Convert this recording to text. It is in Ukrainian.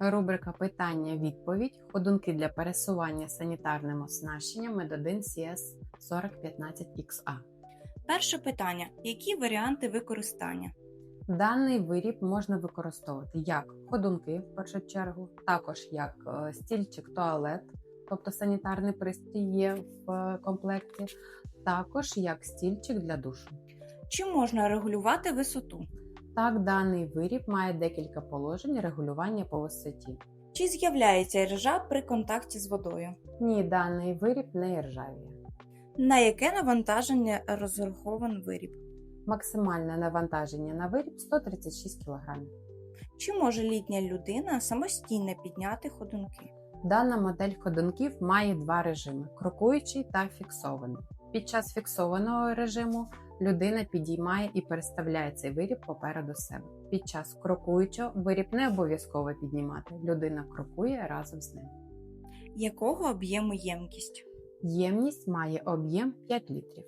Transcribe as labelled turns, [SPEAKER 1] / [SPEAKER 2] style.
[SPEAKER 1] Рубрика Питання-відповідь. Ходунки для пересування санітарним оснащенням Медодин CS 4015XA.
[SPEAKER 2] Перше питання: які варіанти використання?
[SPEAKER 1] Даний виріб можна використовувати як ходунки в першу чергу, також як е, стільчик туалет, тобто санітарний пристрій є в е, комплекті, також як стільчик для душу.
[SPEAKER 2] Чи можна регулювати висоту?
[SPEAKER 1] Так, даний виріб має декілька положень регулювання по висоті.
[SPEAKER 2] Чи з'являється ржа при контакті з водою?
[SPEAKER 1] Ні, даний виріб не іржавіє.
[SPEAKER 2] На яке навантаження розрахований виріб?
[SPEAKER 1] Максимальне навантаження на виріб 136 кг.
[SPEAKER 2] Чи може літня людина самостійно підняти ходунки?
[SPEAKER 1] Дана модель ходунків має два режими: крокуючий та фіксований. Під час фіксованого режиму людина підіймає і переставляє цей виріб попереду себе. Під час крокуючого виріб не обов'язково піднімати. Людина крокує разом з ним.
[SPEAKER 2] Якого об'єму ємкість?
[SPEAKER 1] Ємність має об'єм 5 літрів.